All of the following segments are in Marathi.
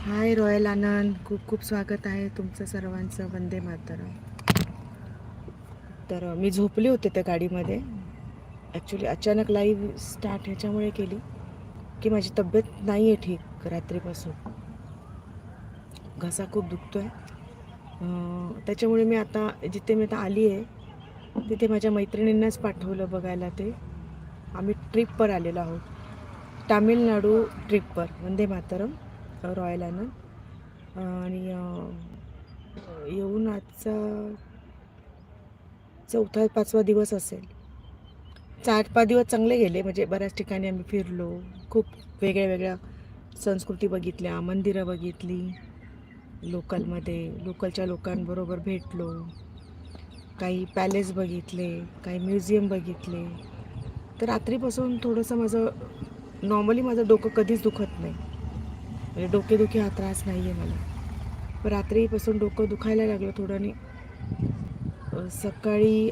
हाय रॉयल आनंद खूप खूप स्वागत आहे तुमचं सर्वांचं. वंदे मातरम. तर मी झोपले होते त्या गाडीमध्ये. ॲक्च्युली अचानक लाईव्ह स्टार्ट ह्याच्यामुळे केली की माझी तब्येत नाही आहे ठीक रात्रीपासून. घसा खूप दुखतो आहे त्याच्यामुळे मी आता जिथे मी आता आली आहे तिथे माझ्या मैत्रिणींनाच पाठवलं बघायला ते. आम्ही ट्रिपवर आलेलो आहोत. तामिळनाडू ट्रिपवर वंदे मातरम. रॉयल आनंद आणि येऊन आजचा चौथा पाचवा दिवस असेल. चार पाच दिवस चांगले गेले. म्हणजे बऱ्याच ठिकाणी आम्ही फिरलो. खूप वेगळ्या वेगळ्या संस्कृती बघितल्या. मंदिरं बघितली. लोकलमध्ये लोकलच्या लोकांबरोबर भेटलो. काही पॅलेस बघितले काही म्युझियम बघितले. तर रात्रीपासून थोडंसं माझं नॉर्मली माझं डोकं कधीच दुखत नाही. म्हणजे डोकेदुखी हा त्रास नाही आहे मला रात्रीपासून डोकं दुखायला लागलं थोडं आणि सकाळी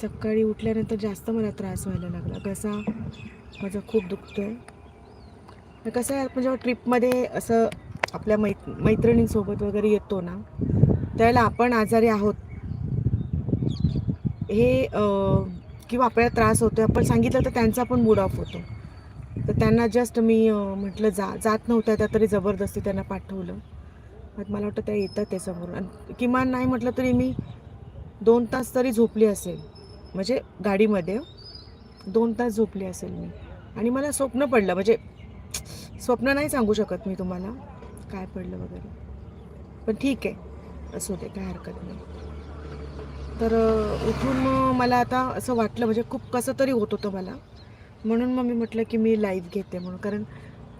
सकाळी उठल्यानंतर जास्त मला त्रास व्हायला लागला. घसा माझा खूप दुखतो आहे कसं आहे आपण जेव्हा ट्रिपमध्ये असं आपल्या मै मैत्रिणींसोबत वगैरे येतो ना त्यावेळेला आपण आजारी आहोत. हे किंवा आपल्याला त्रास होतो आपण सांगितलं तर त्यांचा पण मूड ऑफ होतो. तर त्यांना जस्ट मी म्हटलं जा. जात नव्हत्या त्या तरी जबरदस्ती त्यांना पाठवलं. मग मला वाटतं त्या येतात ते समोरून आणि किमान नाही म्हटलं तरी मी दोन तास तरी झोपली असेल. म्हणजे गाडीमध्ये दोन तास झोपली असेल मी. आणि मला स्वप्न पडलं म्हणजे स्वप्न नाही सांगू शकत मी तुम्हाला काय पडलं वगैरे. पण ठीक आहे असू दे काय हरकत नाही. तर उठून मला आता असं वाटलं म्हणजे खूप कसं तरी होत होतं मला. म्हणून मग मी म्हटलं की मी लाईव्ह घेते म्हणून. कारण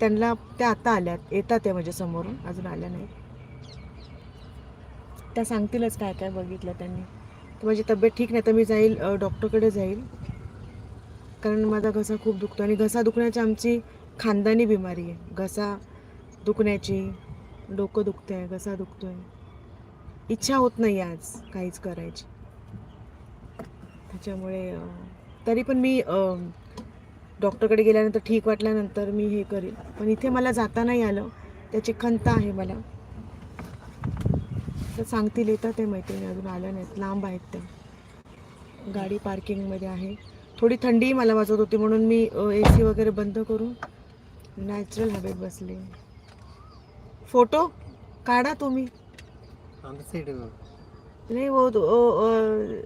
त्यांना त्या आता आल्यात येतात त्या माझ्या समोरून अजून आल्या नाही त्या सांगतीलच काय काय बघितलं त्यांनी. तर माझी तब्येत ठीक नाही तर मी जाईल डॉक्टरकडे जाईल. कारण माझा घसा खूप दुखतो आणि घसा दुखण्याची आमची खानदानी बिमारी आहे. घसा दुखण्याची डोकं दुखतं आहे घसा दुखतो आहे इच्छा होत नाही आज काहीच करायची. त्याच्यामुळे तरी पण मी डॉक्टरकडे गेल्यानंतर ठीक वाटल्यानंतर मी हे करेल पण इथे मला जाता नाही आलं त्याची खंत आहे मला. तर सांगतील येतात ते मैत्रिणी अजून आल्या नाहीत लांब आहेत ते. गाडी पार्किंगमध्ये आहे. थोडी थंडी मला वाजत होती म्हणून मी ए सी वगैरे बंद करून नॅचरल हवेत बसले. फोटो काढा तुम्ही. नाही वो तो- ओ- ओ-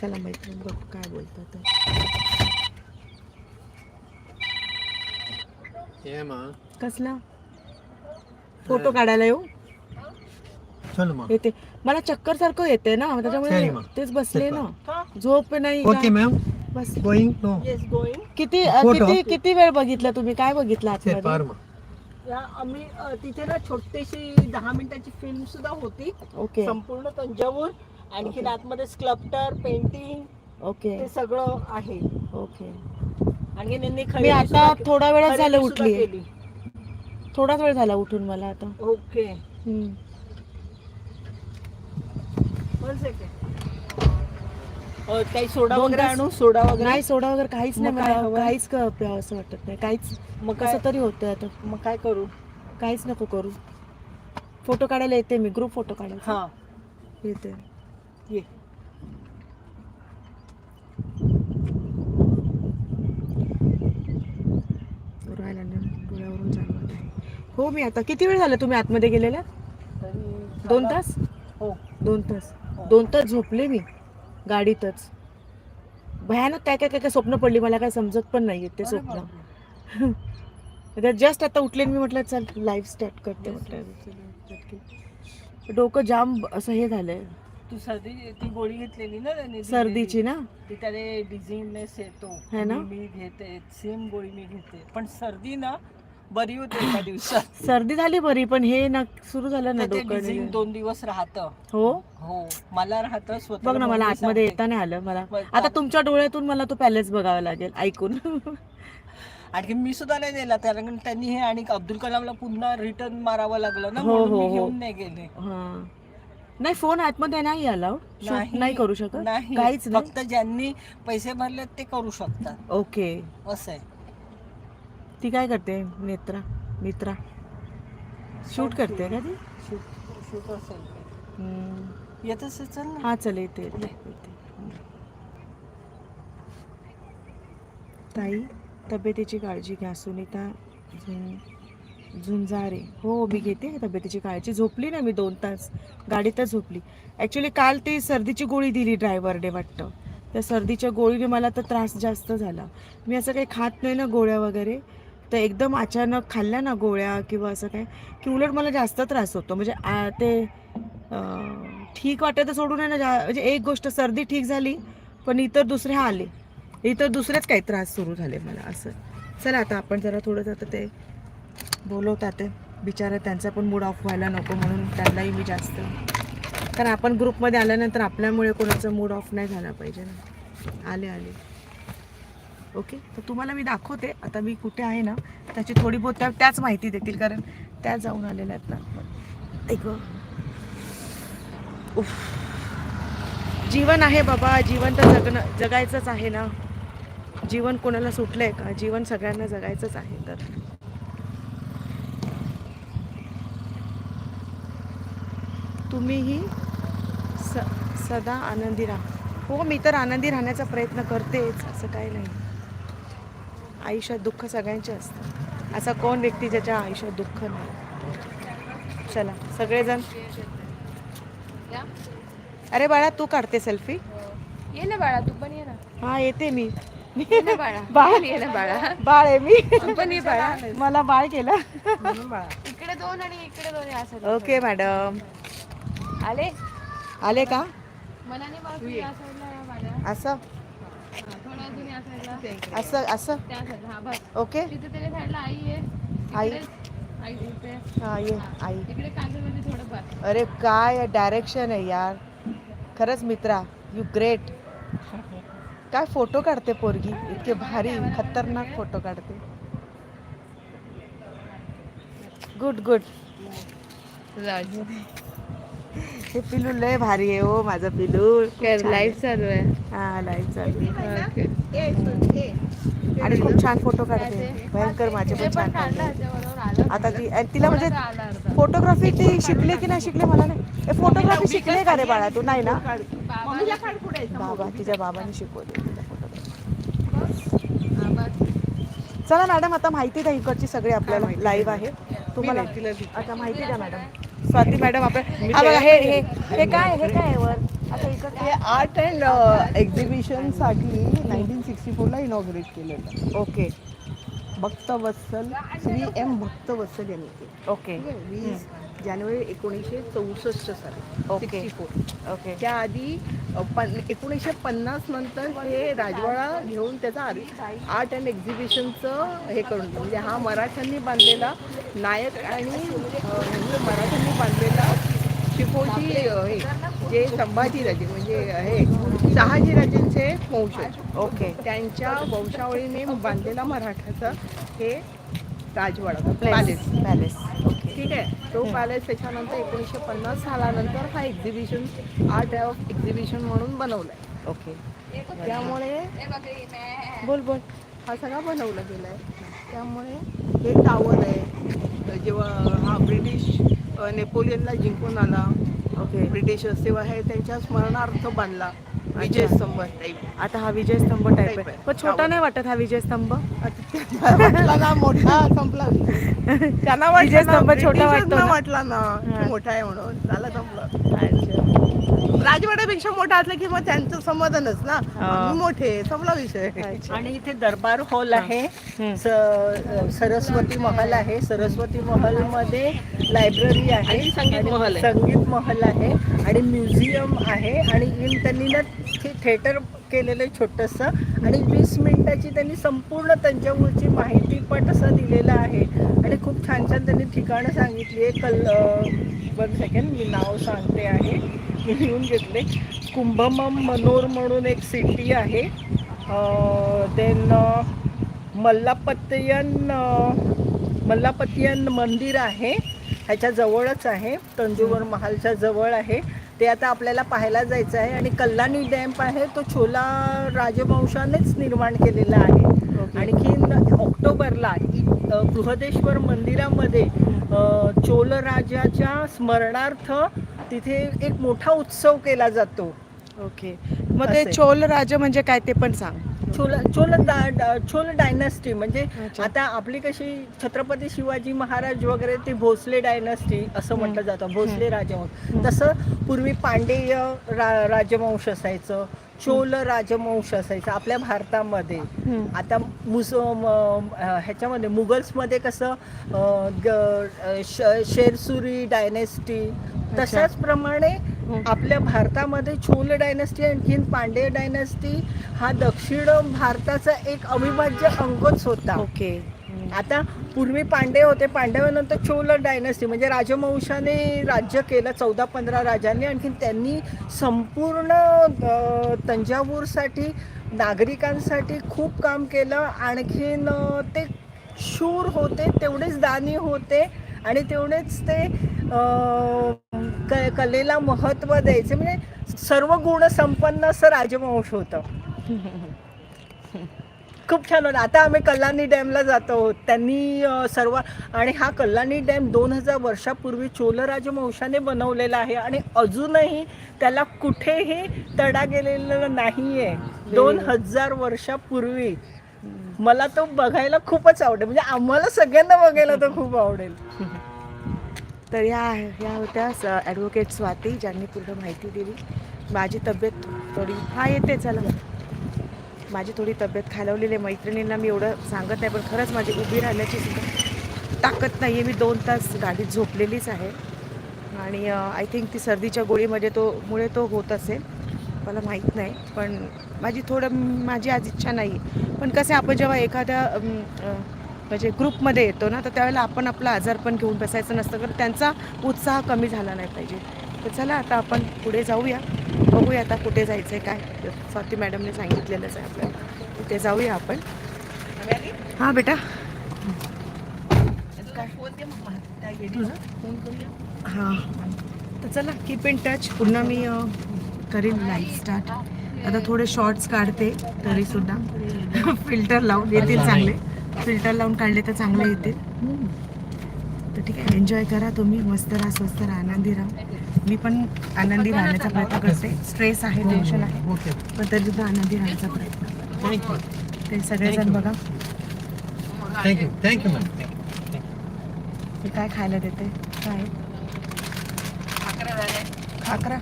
चला मैत्रीण बघ काय बोलतात. ते. Yeah, ma. कसला? फोटो काढायला येऊ? चल मा येते. मला चक्कर सारखं येते ना त्याच्यामुळे. तेच बसले ना. झोप नाही ओके काय. मॅम बस. गोइंग नो किती अ? किती किती वेळ बघितला तुम्ही? काय बघितलं से आतमध्ये? पार मा या आम्ही अ, तिथे ना छोटीशी दहा मिनिटाची फिल्म सुद्धा होती. ओके संपूर्ण तंजावूर. आणखी आतमध्ये स्कल्प्टर पेंटिंग ओके. ते सगळं आहे. ओके. त्यांनी मी आता सुद्धा- थोडा खरेदी झालं सुद्धा उठली. केली. थोडाच वेळ झाला उठून मला आता. ओके. हम्म. अ, काही सोडा दोन वगैरे तास- आणू? सोडा वगैरे? नाही सोडा वगैरे काहीच नाही मग काय मला हवंय? काहीच क- प्यावं असं वाटत नाही. काहीच मग काय कसं तरी होतं आता. मग काय करू? काहीच नको करू. फोटो काढायला येते मी. ग्रुप फोटो काढायला हा. येते. ये। डोळ्यावरून जाणवत आहे हो मी आता किती वेळ झाला तुम्ही आतमध्ये गेलेला? तरी दोन तास? हो. दोन तास. हो. दोन तास झोपले मी गाडीतच. भयानक काय काय काय काय स्वप्न पडली मला काय समजत पण नाही ते स्वप्न. जस्ट आता उठले मी म्हटलं चल लाईव्ह स्टार्ट करते म्हटलं. डोकं जाम असं हे झालंय. तू सर्दी ती गोळी घेतलेली ना त्यांनी. सर्दीची ना? ती त्याने डिझिननेस येतो. है ना? आणि मी घेते सेम गोळी मी घेते. पण सर्दी ना बरी होते एका दिवसात. सर्दी झाली बरी पण हे ना सुरू झालं ना तर ते डोकं डिझिन दोन दिवस राहतं. हो? हो. मला राहतं स्वतः बघ ना मला आतमध्ये येता नाही आलं मला. आता चालेल. तुमच्या डोळ्यातून मला तो पॅलेस बघावा लागेल ऐकून. आणखी मी सुद्धा नाही दिला कारण त्यांनी हे आणि अब्दुल कलामला पुन्हा रिटर्न मारावं लागलं ना हो, म्हणून हो, मी हो. घेऊन नाही गेले. हा. नाही फोन आतमध्ये नाही अलाउड नाही करू शकत. नाही. काहीच नाही. फक्त ज्यांनी पैसे भरले ते करू शकतात. ओके. असं आहे. ती काय करते? नेत्रा मित्रा. शूट करते का ती? शूट शूट असेल हम्म. येत असेल चल ना. हा चल येते येते, येते. ताई तब्येतीची काळजी घ्या सुनीता. झुंजारे. हो मी घेते तब्येतीची काळजी. झोपली ना मी दोन तास. गाडीतच झोपली. ॲक्च्युली काल ती सर्दीची गोळी दिली ड्रायव्हरने वाटतं. त्या सर्दीच्या गोळीने मला तर त्रास जास्त झाला. मी असं काही खात नाही ना गोळ्या वगैरे. तर एकदम अचानक खाल्ल्या ना गोळ्या किंवा असं काय की उलट मला जास्त त्रास होतो. म्हणजे ते ठीक वाटतं सोडून आहे ना जा- म्हणजे एक गोष्ट सर्दी ठीक झाली पण इतर दुसरे आले. इतर दुसऱ्याच काही त्रास सुरू झाले मला असं. चला आता आपण जरा थोडं आता ते बोलवतात बिचारे बिचारा त्यांचा पण मूड ऑफ व्हायला नको म्हणून त्यांनाही मी जास्त. कारण आपण ग्रुपमध्ये आल्यानंतर आपल्यामुळे कोणाचा मूड ऑफ नाही झाला पाहिजे ना. आले आले. ओके तर तुम्हाला मी दाखवते. आता मी कुठे आहे ना त्याची थोडी बहुत त्या त्याच माहिती देतील. कारण त्या जाऊन आलेल्या आहेत ना. ऐक उफ. जीवन आहे बाबा. जीवन तर जगणं जगायचंच आहे ना. जीवन कोणाला सुटलं आहे का? जीवन सगळ्यांना जगायचंच आहे. तर तुम्हीही स सदा आनंदी राहा. हो मी तर आनंदी राहण्याचा प्रयत्न करतेच असं काही नाही. आयुष्यात दुःख सगळ्यांचे असतं. असा कोण व्यक्ती ज्याच्या आयुष्यात दुःख नाही? चला सगळेजण. अरे बाळा तू काढते सेल्फी ये ना बाळा तू पण ये ना. हा येते मी. ये ना बाळा. बाळ. ये ना बाळा. बाळ आहे मी. पण ये बाळा. मला बाळ केलं. इकडे दोन आणि इकडे दोन असं ओके मॅडम आले? आले का? असं? असं असं? हा ओके. आई आई? इकडे- आई. इथे हा ये आई. इकडे कांदे थोडं बस. अरे काय डायरेक्शन आहे यार. खरंच मित्रा यू ग्रेट काय फोटो काढते पोरगी? इतके भारी खतरनाक फोटो काढते. गुड गुड हे पिलू लय भारी आहे हो माझं पिलू. लाईव्ह चालू आहे? हा लाईव्ह चालू आहे. आणि खूप छान फोटो काढते. भयंकर माझे पण छान काढते आता ती तिला म्हणजे. फोटोग्राफी ती शिकले की नाही शिकले मला नाही. ए, फोटोग्राफी शिकले का रे बाळा तू? नाही ना? बाबा बाबा तिच्या बाबांनी शिकवले चला मॅडम आता माहिती द्या इकडची सगळी आपल्याला लाईव्ह आहे. तुम्हाला आता माहिती द्या मॅडम. स्वाती मॅडम आपल्या हा बघा, हे हे हे काय हे काय आहे वर? आता इकडे हे आर्ट अँड एक्झिबिशनसाठी नाईन्टीन सिक्स्टी फोरला इनॉग्रेट केलेलं. ओके. भक्तवत्सल श्री एम भक्तवत्सल यांनी ओके? वीस जानेवारी एकोणीसशे चौसष्ट साली ओके. ओके त्याआधी पन एकोणीसशे पन्नास नंतर हे राजवाडा घेऊन त्याचा आर्ट अँड एक्झिबिशनचं हे करून. म्हणजे हा मराठ्यांनी बांधलेला नायक आणि म्हणजे मराठ्यांनी बांधलेला अ, हे जे संभाजीराजे म्हणजे हे शहाजीराजेंचे वंशज ओके त्यांच्या वंशावळीने बांधलेला मराठाचा हे राजवाडा प्लेस पॅलेस ठीक आहे. तो पॅलेस त्याच्यानंतर एकोणीसशे पन्नास सालानंतर हा एक्झिबिशन आर्ट ऑफ एक्झिबिशन म्हणून बनवलाय. ओके त्यामुळे बोल बोल. हा सगळा बनवला गेला आहे त्यामुळे हे टावर आहे. जेव्हा हा ब्रिटिश नेपोलियनला जिंकून आला ओके ब्रिटिशर्स तेव्हा हे त्यांच्या स्मरणार्थ बांधला विजय स्तंभ टाईप आता हा विजय स्तंभ टाईप आहे. पण छोटा नाही वाटत हा विजय स्तंभ? ना मोठा संपला. त्यांना विजय स्तंभ छोटा वाटतो? वाटला ना. मोठा आहे म्हणून. झाला संपलं. राजवाड्यापेक्षा मोठा असला की मग त्यांचं समाधानच ना. आम्ही मोठे संपला विषय. आणि इथे दरबार हॉल आहे. स- सरस्वती महल आहे. सरस्वती महलमध्ये लायब्ररी आहे. आणि संगीत महल आहे. संगीत महल आहे. आणि म्युझियम आहे. आणि इन त्यांनी ना थे- थिएटर केलेलं आहे छोटंसं. आणि वीस मिनिटाची त्यांनी संपूर्ण तंजावूरची माहिती पण असं दिलेलं आहे. आणि खूप छान छान त्यांनी ठिकाणं सांगितली आहे. कल वन सेकंड मी नाव सांगते आहे. लिहून घेतले. कुंभमम मनोर म्हणून एक सिटी आहे. देन मल्लापत्तयन मल्लापत्तयन मंदिर आहे. ह्याच्या जवळच आहे. तंजूवर महालच्या जवळ आहे. ते आता आपल्याला पाहायला जायचं आहे. आणि कल्लाणी डॅम्प आहे. तो छोला राजवंशानेच निर्माण केलेला आहे. आणखीन ऑक्टो ऑक्टोबरला बृहदेश्वर मंदिरामध्ये चोल राजाच्या स्मरणार्थ तिथे एक मोठा उत्सव केला जातो. ओके. मग ते असे. चोल राजा म्हणजे काय ते पण सांग. चोल चोल डा- चोल डायनॅस्टी म्हणजे अच्छा. आता आपली कशी छत्रपती शिवाजी महाराज वगैरे ते भोसले डायनॅस्टी असं म्हटलं जातं भोसले राजवंश. तसं पूर्वी पांडेय रा राजवंश असायचं. चोल राजवंश असायचं आपल्या भारतामध्ये. आता मुस ह्याच्यामध्ये मुघल्समध्ये कसं शेरसुरी डायनेस्टी तशाच प्रमाणे आपल्या भारतामध्ये चोल डायनेस्टी आणखीन पांड्य डायनेस्टी हा दक्षिण भारताचा एक अविभाज्य अंगच होता. ओके. आता पूर्वी पांडे होते. पांडवानंतर चोल डायनस्टी म्हणजे राजवंशाने राज्य केलं चौदा पंधरा राजांनी. आणखीन त्यांनी संपूर्ण तंजावूरसाठी नागरिकांसाठी खूप काम केलं. आणखीन ते शूर होते तेवढेच दानी होते आणि तेवढेच ते क कलेला महत्त्व द्यायचे. म्हणजे सर्व गुण संपन्न असं राजवंश होतं. खूप छान होतं आता आम्ही कल्लानी डॅमला जातो आहोत. त्यांनी सर्व आणि हा कल्लानी डॅम दोन हजार वर्षापूर्वी चोल राजवंशाने बनवलेला आहे आणि अजूनही त्याला कुठेही तडा गेलेला नाही आहे दोन हजार वर्षापूर्वी. मला तो बघायला खूपच आवडेल. म्हणजे आम्हाला सगळ्यांना बघायला तो खूप आवडेल. तर या ह्या होत्या ॲडव्होकेट स्वाती ज्यांनी पूर्ण माहिती दिली. माझी तब्येत थोडी हा येते चला. माझी थोडी तब्येत खालवलेली आहे. मैत्रिणींना मी एवढं सांगत नाही पण खरंच माझी उभी राहिल्याची सुद्धा ताकद नाही आहे मी दोन तास गाडीत झोपलेलीच आहे. आणि आय थिंक ती सर्दीच्या गोळीमध्ये तो मुळे तो होत असेल. मला माहीत नाही पण माझी थोडं माझी आज इच्छा नाही पण कसं आहे, आपण जेव्हा एखाद्या म्हणजे ग्रुपमध्ये येतो ना तर त्यावेळेला आपण आपला आजार पण घेऊन बसायचं नसतं. कारण त्यांचा उत्साह कमी झाला नाही पाहिजे. तर चला आता आपण पुढे जाऊया. बघूया आता कुठे जायचं आहे काय? स्वाती मॅडमने सांगितलेलंच आहे आपल्याला. तिथे जाऊया आपण. हां बेटा. हां. तर चला कीप इन टच पुन्हा मी करीन लाईव्ह स्टार्ट आता थोडे शॉर्ट्स काढते तरी सुद्धा. फिल्टर लावून येतील चांगले. फिल्टर लावून काढले तर चांगले येतील. तर ठीक आहे. एन्जॉय करा तुम्ही. मस्त राहा स्वस्त राहा. आनंदी राहा. मी पण आनंदी राहण्याचा प्रयत्न करते. स्ट्रेस आहे टेन्शन आहे. ओके पण तरी सुद्धा आनंदी राहण्याचा प्रयत्न. थँक्यू ते सगळेजण बघा. थँक्यू थँक्यू मॅम मी काय खायला देते? काय? खाकरा.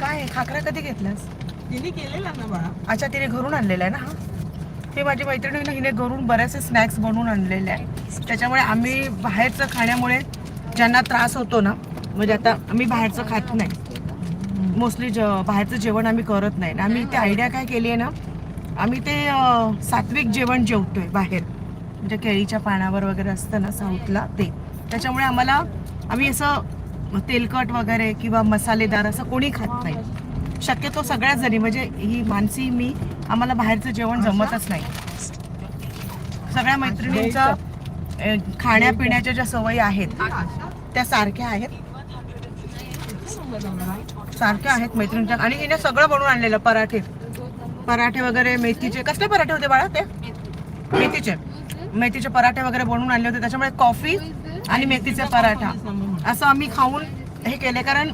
काय? आहे? खाकरा कधी घेतलास? तिने केलेला ना बाळा. अच्छा तिने घरून आणलेला आहे ना हा? ते माझी मैत्रिणीने हिने घरून बरेचसे स्नॅक्स बनवून आणलेले आहे त्याच्यामुळे आम्ही बाहेरचं खाण्यामुळे ज्यांना त्रास होतो ना म्हणजे आता आम्ही बाहेरचं खात नाही. मोस्टली ज बाहेरचं जेवण आम्ही करत नाही. आम्ही ते आयडिया काय केली आहे ना आम्ही ते सात्विक जेवण जेवतोय बाहेर. म्हणजे केळीच्या पानावर वगैरे असतं ना साऊथला ते. त्याच्यामुळे आम्हाला आम्ही असं तेलकट वगैरे किंवा मसालेदार असं कोणी खात नाही. शक्यतो सगळ्याच जणी म्हणजे ही मानसी मी आम्हाला बाहेरचं जेवण जमतच नाही. सगळ्या मैत्रिणींचा खाण्यापिण्याच्या ज्या सवयी आहेत त्या सारख्या आहेत. सारख्या आहेत मैत्रिणीच्या. आणि हिने सगळं बनवून आणलेलं पराठे. पराठे वगैरे मेथीचे. कसले पराठे होते बाळा ते? मेथीचे. मेथीचे पराठे वगैरे बनवून आणले होते. त्याच्यामुळे कॉफी आणि मेथीचे पराठा. असं आम्ही खाऊन हे केले. कारण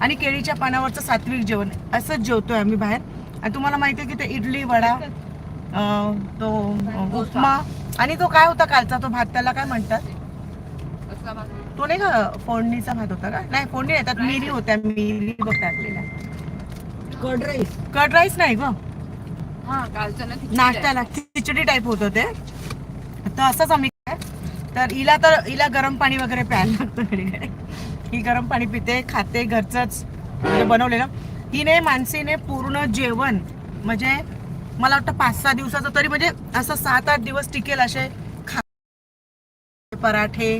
आणि केळीच्या पानावरचं सात्विक जेवण. असंच जेवतोय आम्ही बाहेर. आणि तुम्हाला माहिती आहे की ते इडली वडा तो उपमा आणि तो काय होता कालचा? तो भात त्याला काय म्हणतात? तो नाही का फोडणीचा भात होता का? नाही फोडणी त्यात मिरी होत्या मिरी बघ टाकलेल्या. कर्ड राईस कर्ड राईस नाही ग. हा कालचं ना खिचडी नाश्त्याला खिचडी टाईप होतं ते तर असंच आम्ही काय? तर हिला तर हिला गरम पाणी वगैरे प्यायला लागतं. ही गरम पाणी पिते खाते घरचंच. म्हणजे बनवलेलं. हिने मानसीने पूर्ण जेवण म्हणजे मला वाटतं पाच सहा दिवसाचं तरी म्हणजे असं सात आठ दिवस टिकेल असे खा पराठे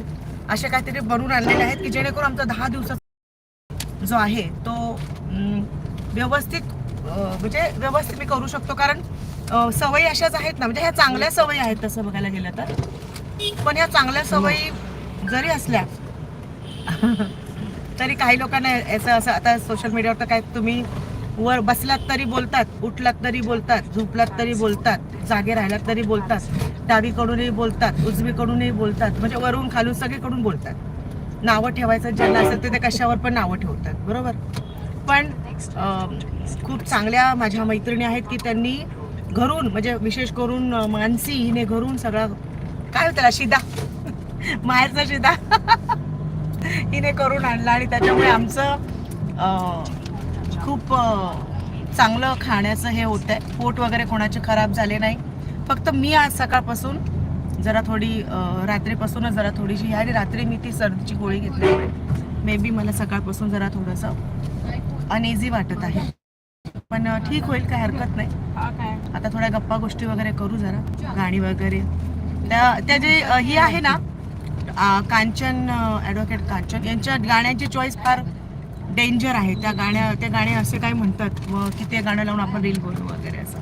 असे काहीतरी बनवून आणलेले आहेत की जेणेकरून आमचा दहा दिवसाचा जो आहे तो व्यवस्थित म्हणजे व्यवस्थित मी करू शकतो. कारण सवयी अशाच आहेत ना म्हणजे ह्या चांगल्या सवयी आहेत तसं बघायला गेलं तर. पण ह्या चांगल्या सवयी जरी असल्या तरी काही लोकांना याचं असं आता सोशल मीडियावर तर काय तुम्ही वर बसलात तरी बोलतात उठलात तरी बोलतात झोपलात तरी बोलतात जागे राहिलात तरी बोलतात डावीकडूनही बोलतात उजवीकडूनही बोलतात म्हणजे वरून खालून सगळीकडून बोलतात. नावं ठेवायचं ज्यांना असेल ते ते कशावर पण नावं ठेवतात बरोबर? पण खूप चांगल्या माझ्या मैत्रिणी आहेत की त्यांनी घरून म्हणजे विशेष करून मानसी हिने घरून सगळं काय त्याला शिदा? माहेरचा शिदा? हिने करून आणला आणि त्याच्यामुळे आमचं खूप चांगलं खाण्याचं हे होत आहे पोट वगैरे कोणाचे खराब झाले नाही. फक्त मी आज सकाळपासून जरा थोडी रात्रीपासूनच जरा थोडीशी आणि रात्री मी ती सर्दीची गोळी घेतल्यामुळे मे बी मला सकाळपासून जरा थोडंसं अनइझी वाटत आहे. पण ठीक होईल काय हरकत नाही. आता थोड्या गप्पा गोष्टी वगैरे करू जरा गाणी वगैरे. त्या त्या जे ही आहे ना कांचन ॲडव्होकेट कांचन यांच्या गाण्यांची चॉईस फार डेंजर आहे. त्या गाण्या ते गाणे असे काय म्हणतात व की ते गाणं लावून आपण रील बनवू वगैरे असं.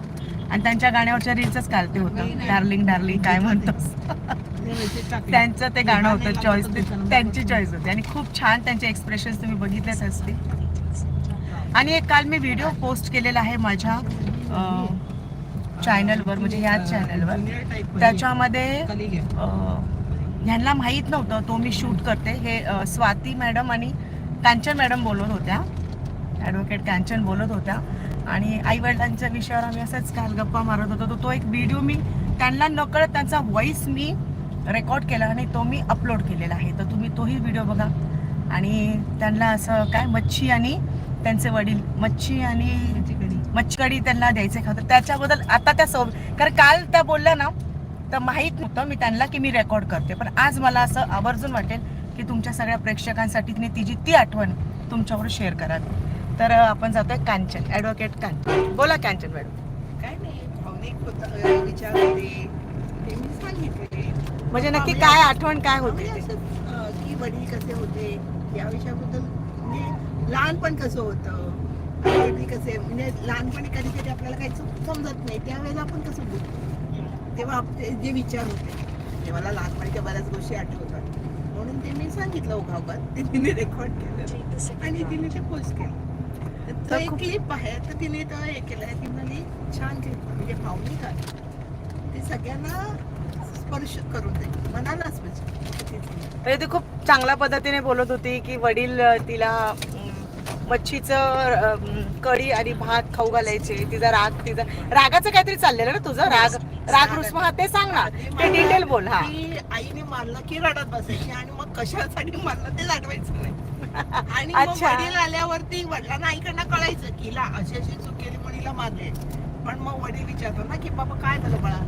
आणि त्यांच्या गाण्यावरच्या रील्सच कालते होतं. डार्लिंग डार्लिंग काय म्हणतोस त्यांचं ते गाणं होतं चॉईस त्यांची चॉईस होती. आणि खूप छान त्यांचे एक्सप्रेशन तुम्ही बघितलेच असतील. आणि एक काल मी व्हिडिओ पोस्ट केलेला आहे माझ्या चॅनलवर म्हणजे ह्याच चॅनलवर त्याच्यामध्ये ह्यांना माहीत नव्हतं तो मी शूट करते. हे स्वाती मॅडम आणि कांचन मॅडम बोलत होत्या. ॲडव्होकेट कांचन बोलत होत्या. आणि आईवडिलांच्या विषयावर आम्ही असंच काल गप्पा मारत होतो. तर तो एक व्हिडिओ मी त्यांना नकळत त्यांचा व्हॉइस मी रेकॉर्ड केला आणि तो मी अपलोड केलेला आहे. तर तुम्ही तोही व्हिडिओ बघा. आणि त्यांना असं काय मच्छी आणि त्यांचे वडील मच्छी आणि मच्छी त्यांना द्यायचे खातं त्याच्याबद्दल आता त्या सव कारण काल त्या बोलल्या ना तर माहीत नव्हतं मी त्यांना की मी रेकॉर्ड करते. पण आज मला असं आवर्जून वाटेल की तुमच्या सगळ्या प्रेक्षकांसाठी तिने तिची ती आठवण तुमच्यावर शेअर करावी. तर आपण जातोय कांचन ॲडव्होकेट कांचन. बोला कांचन मॅडम. काय नाही भावनिक होता विचार होते ते मी सांगितले म्हणजे नक्की काय आठवण काय होते म्हणजे की वडील कसे होते या विषयाबद्दल म्हणजे लहानपण कसं होतं कसे म्हणजे लहानपणी कधी कधी आपल्याला काही सम- समजत नाही. त्यावेळेला आपण कसं बोलतो? तेव्हा आपले जे विचार होते. ते मला लहानपणीच्या बऱ्याच गोष्टी आठवतात. म्हणून ते मी सांगितलं ओघावघात ते तिने रेकॉर्ड केलं. आणि तिने ते पोस्ट केलं. तर तो तर एक क्लिप आहे. तर तिने तो हे केलंय ती म्हणाली छान क्लिप म्हणजे भावनिक आहे. ते सगळ्यांना स्पर्श करून दे. मनालाच म्हणजे. ते- म्हणजे ती खूप चांगल्या पद्धतीने बोलत होती की वडील तिला मच्छीचं कढी आणि भात खाऊ घालायचे. तिचा राग तिचा रागाचं काहीतरी चाललेलं ना तुझं? राग राग रुसवा ते सांग ना. ते डिटेल बोल हा. की आईने मारलं की रडत बसायची आणि मग कशासाठी मारलं ते आठवायचं नाही. आणि मग अच्छा. वडील आल्यावरती वडिलांना आईकडनं कळायचं की हिला अशी अशी चूक केली म्हणून हिला मारले. पण मग वडील विचारतात ना की बाबा काय झालं बाळा?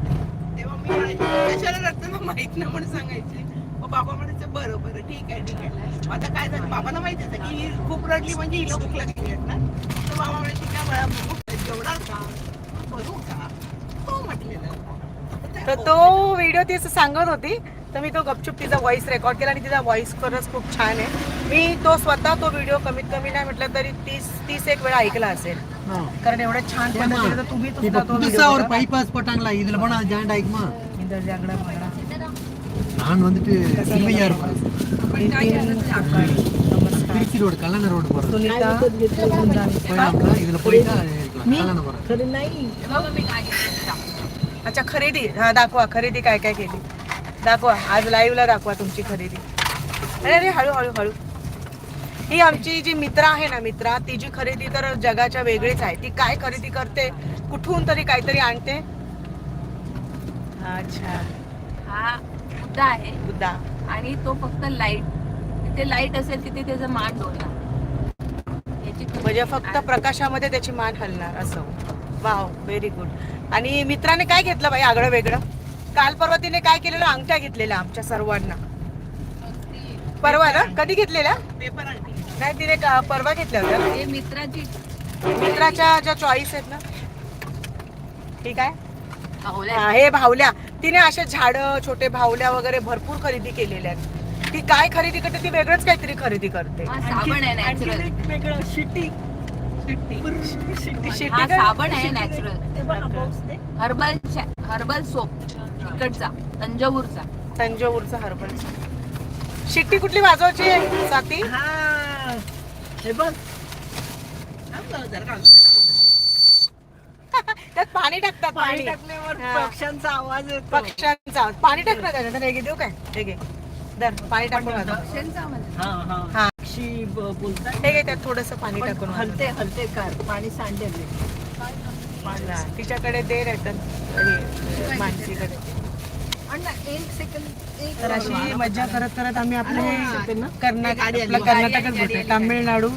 तेव्हा मी म्हणायचे, कशाला रडतं ना माहीत नाही म्हणून सांगायचे. मग बाबा म्हणायचे बरं बरं ठीक आहे ठीक आहे. आता काय झालं? बाबांना माहिती होतं की ही खूप रडली म्हणजे हिला भूक लागली आहे ना? तर बाबा म्हणायचे काय बाळा भूक जेवढा का? भरू का? हो म्हटलेलं. तर तो व्हिडिओ ती असं सांगत होती तर मी तो गपचूप तिचा व्हॉइस रेकॉर्ड केला आणि तिचा व्हॉइस खरंच खूप छान आहे मी तो स्वतः तो व्हिडिओ कमीत कमी नाही म्हटलं तरी तीस तीस एक वेळा ऐकला असेल कारण एवढं छान पद्धतीने तर तुम्ही सुद्धा तो புதுசா ஒரு व्हिडिओ பைபாஸ் போட்டாங்களா இதுல போனா அது ஜாயிண்ட் ஆயிக்குமா बघा. நான் வந்துட்டு சில்வையா இருப்பேன் नमस्कार திருச்சி ரோடு கல்லணை ரோடு போறேன் सुनीता போயிடலாம்ல இதுல போயிட்டா இருக்கலாம் கல்லணை போறேன் खरं नाही बाबा मी काय घेतलं अच्छा खरेदी हा दाखवा खरेदी काय काय केली दाखवा आज लाईव्हला दाखवा तुमची खरेदी. अरे अरे हळू हळू हळू. ही आमची जी मित्र आहे ना मित्रा तिची खरेदी तर जगाच्या वेगळीच आहे. ती काय खरेदी करते कुठून तरी काहीतरी आणते? अच्छा. हा मुद्दा आहे. बुद्धा. आणि तो फक्त लाइट तिथे लाइट असेल तिथे त्याचं मान डोलणार म्हणजे फक्त प्रकाशामध्ये त्याची मान हलणार असं. वाव व्हेरी गुड आणि मित्राने काय घेतलं बाई आगळं वेगळं? काल परवा तिने काय केलेलं? अंगठ्या घेतलेल्या आमच्या सर्वांना. परवा ना? कधी घेतलेल्या? पेपर नाही तिने का- परवा घेतल्या होत्या? हे मित्राची. मित्राच्या ज्या चॉईस आहेत ना? ठीक आहे? भावल्या. हा, हे भावल्या. तिने असे झाड छोटे भावल्या वगैरे भरपूर खरेदी केलेल्या आहेत. ती काय खरेदी करते? ती वेगळंच काहीतरी खरेदी करते. हा साबण आहे नॅचरल वेगळं शिट्टी. शिट्टी. हा? साबण आहे नॅचरल. Herbal herbal soap. इकडचा तंजावूरचा. तंजोरचा हर्बल शिट्टी कुठली वाजवायची आहे? साती हा हे बघ. थांब ना, जरा घालून दे ना मला. त्यात पाणी टाकतात पाणी पाणी. टाकल्यावर हा. पक्ष्यांचा आवाज येतो. पक्ष्यांचा आवाज. पाणी टाक ना त्याच्यात हे घे देऊ काय? हे घे. दर पाणी टाकून वाजव. पक्ष्यांचा आवाज. हा हा. हा. पक्षी ब- बोलतात. हे घे त्यात थोडस पाणी पण टाकून वाजव. हलते हलते कार. पाणी सांडेल हा, तिच्याकडे दे रतन मानसीकडे अण्णा एक सेकंद एक तर अशी मज्जा करत करत आम्ही आपले? कर्नाटक. आपलं कर्नाटकच बोलतोय तामिळनाडू.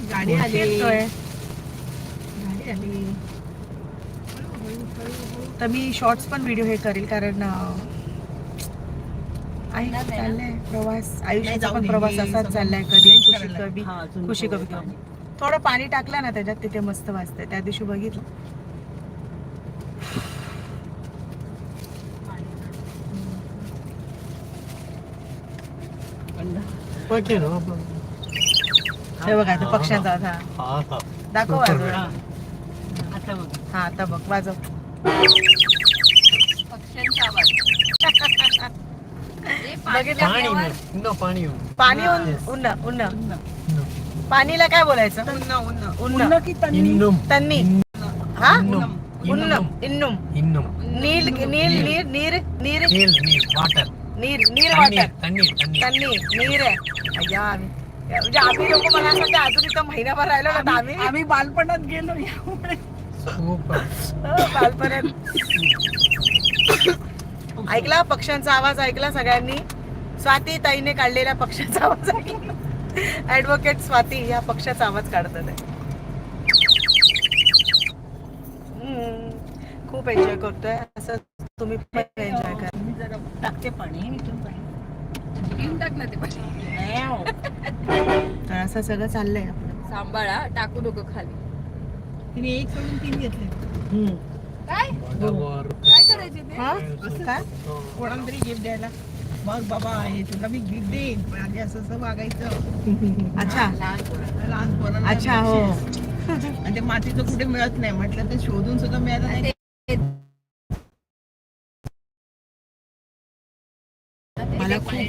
तर मी शॉर्ट्स पण व्हिडिओ हे करेल कारण आहे चाललंय प्रवास. आयुष्याचा पण प्रवास असाच चाललाय कधी. खुशी अजून खुशी पाणी. थोडं पाणी टाकलं ना त्याच्यात तिथे मस्त वाजतंय. त्या दिवशी बघितलं. अण्णा. पक्के ना आपण. हे बघा आता पक्ष्यांचा आवाज, हा हा, हा. दाखव Super. वाजव हा. आता बघ हा आता बघ वाजव पक्ष्यांचा आवाज हे पाणी येऊन. Yes. उन्न उन्न. पाणीला काय बोलायचं की तन्नी? इन्नुम. तन्नी हा इन्नुम. उन्नम इन्नुम इन्नुम. नील नील नीर नीर नीर नील, नील, water. नीर नीर तन्नीर, वाटर तन्नीर, तन्नीर. तन्नी नीर. आहे. अय्या आम्ही म्हणजे आम्ही लोक मला असं वाटतं अजून इथं महिनाभर राहिलो ना तर आम्ही आम्ही बालपणात गेलो यामुळे. Super. हो, बालपणात. ऐकला पक्ष्यांचा आवाज ऐकला सगळ्यांनी? स्वाती ताईने काढलेला पक्ष्याचा आवाज ऐकला. ऍडव्होकेट स्वाती या पक्षाचा आवाज काढतात. आहे. हम्म, खूप एन्जॉय करतोय. असं तुम्ही पण एन्जॉय करा मी जरा टाकते पाणी इथून पाणी घेऊन टाक ना ते पाणी. तर असं सगळं चाललंय आपलं. सांभाळा टाकू नको खाली. तिने एक सोडून तीन घेतले. काय. काय करायचे ते? हा? काय? कोणाला तरी गिफ्ट द्यायला. मग बाबा आहे तुला मी गिफ्ट देईन पण आधी असं असं वागायचं. अच्छा. लहान पोरं. लहान पोरांना अच्छा हो. बक्षीस. आणि ते मातीचं कुठे मिळत नाही. म्हटलं ते शोधून सुद्धा मिळालं नाही.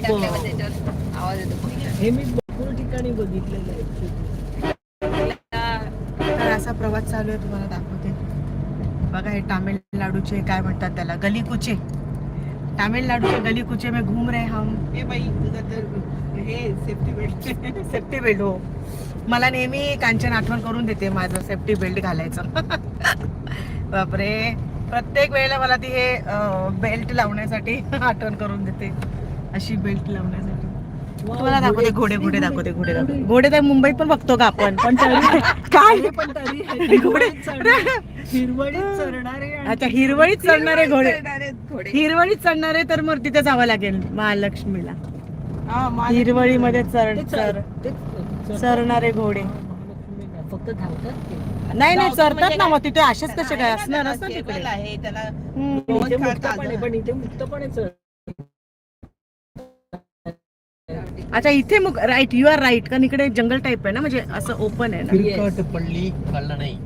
टाकल्यावर त्याच्यावर आवाज येतो. हे मी भरपूर ठिकाणी बघितलेलं आहे. तर असा प्रवास चालू आहे तुम्हाला दाखवते. बघा हे तामिळनाडूचे काय म्हणतात त्याला गली कुचे तामिळनाडूचे गली कुचे में घूम रहे हम. हे बाई तुझं तर हे सेफ्टी बेल्ट सेफ्टी बेल्ट हो. मला नेहमी कांचन आठवण करून देते माझं सेफ्टी बेल्ट घालायचं. बापरे. प्रत्येक वेळेला मला ती हे बेल्ट लावण्यासाठी आठवण करून देते. अशी बेल्ट लावण्यासाठी. तुम्हाला दाखवते घोडे घोडे दाखवते घोडे दाखवते. घोडे तर मुंबईत पण बघतो का आपण? पण काय? पण तरी हिरवळीत चढणारे हिरवळीत चढणारे अच्छा हिरवळीत चढणारे घोडे. चढणारे घोडे. हिरवळीत चढणारे तर मग तिथे जावं लागेल महालक्ष्मीला. हा, महालक्ष्मी- हिरवळीमध्ये चढ ते चढ चढ- ते चढ- चरणारे घोडे. फक्त धावतात. नाही नाही चरतात म्हणजे ना मग तिथे असेच कसे काय असणार cable तिकडे. आहे त्याला हम्म. इथे मुक्तपणे पण इथे मुक्तपणे चढ. अच्छा इथे मग राईट यू आर राईट कारण इकडे जंगल टाईप आहे ना म्हणजे असं ओपन आहे ना. फिरकट पडली कळलं नाही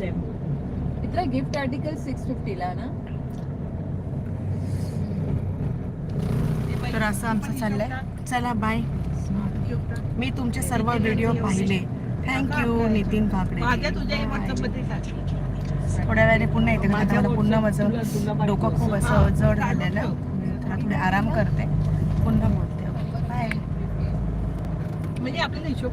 डॅम मित्रा गिफ्ट आर्टिकल सिक्स फिफ्टीला ना. तर असं आमचं चाललंय. चला बाय मी तुमचे सर्व व्हिडिओ पाहिले. Thank you Nitin Kakade. थोड्या वेळाने पुन्हा येते मला पुन्हा माझं. डोकं खूप हा, असं जड झालेलं आता थोडे आराम करते. पुन्हा बोलते. बाय म्हणजे आपल्याला हिशोब